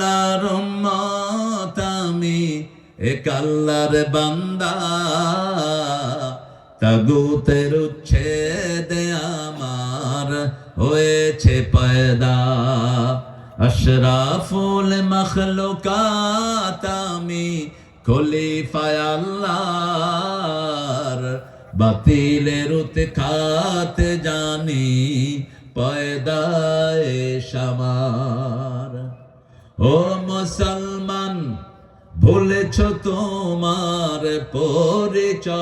আল্লাহর উম্মত আমি। এক আল্লাহর বান্দা, তাগুতের উচ্ছেদে আমার হয়েছে পয়দা। আশরাফুল মখলুকাত আমি খলিফায় আল্লাহর বাতিলের উৎখাত জানি, পয়দায় সামার ও মুসলমান, ভুলেছ তোমার পরিচয়।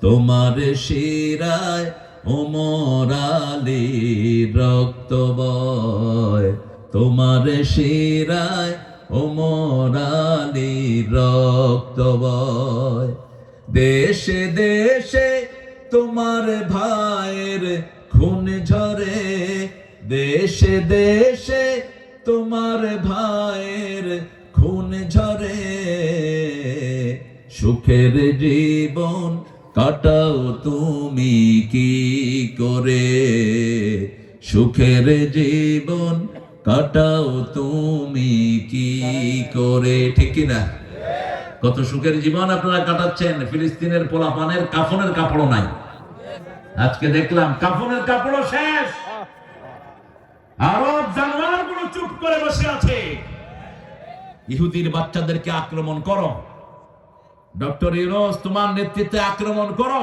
তোমার শিরায় ওমর রক্ত বয়। তোমার শিরায় ওমর রক্ত বয়। দেশে দেশে তোমার ভাইয়ের খুন ঝরে দেশে দেশে তোমার ভাইয়ের খুন ঝরে। সুখের জীবন কাটাও তুমি কি করে? সুখের জীবন কাটাও তুমি কি করে? ঠিক না কত সুখের জীবন আপনারা কাটাচ্ছেন। ফিলিস্তিনের পোলাপানের কাফনের কাপড় নাই। আজকে দেখলাম কাফনের কাপড়ও শেষ। আরব জানোয়ারগুলো চুপ করে বসে আছে। ইহুদির বাচ্চাদেরকে আক্রমণ করো। ডক্টর ইউনুস, তোমার নেতৃত্বে আক্রমণ করো।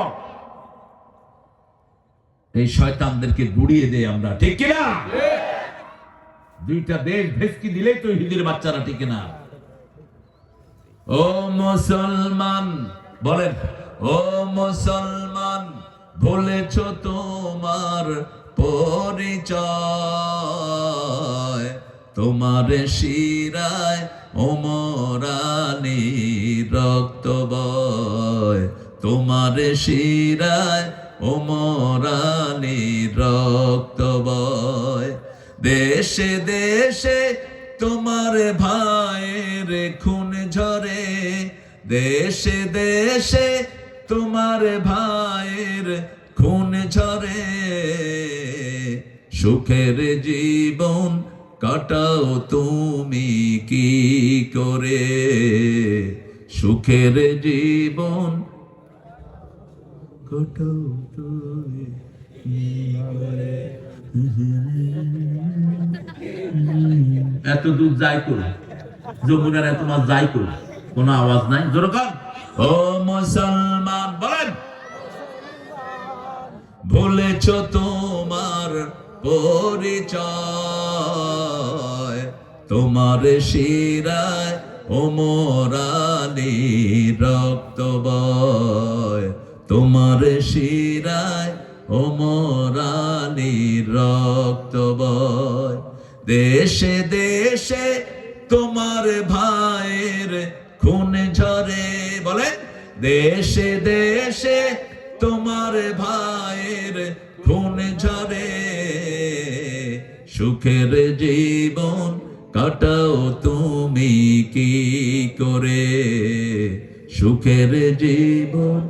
এই শয়তানদেরকে গুড়িয়ে দেই আমরা, ঠিক কিনা? দুইটা দেশ ভেসকি দিলেই তো ইহুদির বাচ্চারা ঠিক না ও মুসলমান, বলেন, ও মুসলমান, বলেছ তোমার পরিচয়। তোমার শিরায় ওমরানি রক্ত বয়। তোমার শিরায় ওমরানি রক্ত বয়। দেশে দেশে তোমার ভাইয়ের খুন ঝরে। দেশে দেশে তোমার ভাইয়ের খুন ঝরে। সুখের জীবন কাটাও তুমি কি করে? সুখের জীবন কাটাও তুমি এত দূর যাই করুন যমুনার এত মাছ যাই করুন কোনো আওয়াজ নাই? যেরকম ও মুসলমান, বলেন। ভুলেছ তোমার পরিচয়। তোমার শিরায় ওমরানি রক্ত বয়। তোমার শিরায় ওমরানি রক্ত বয়। দেশে দেশে তোমার ভাইয়ের খুন ঝরে বলে। দেশে দেশে তোমার ভাইয়ের খুন ঝরে। সুখের জীবন কাটাও তুমি কি করে সুখের জীবন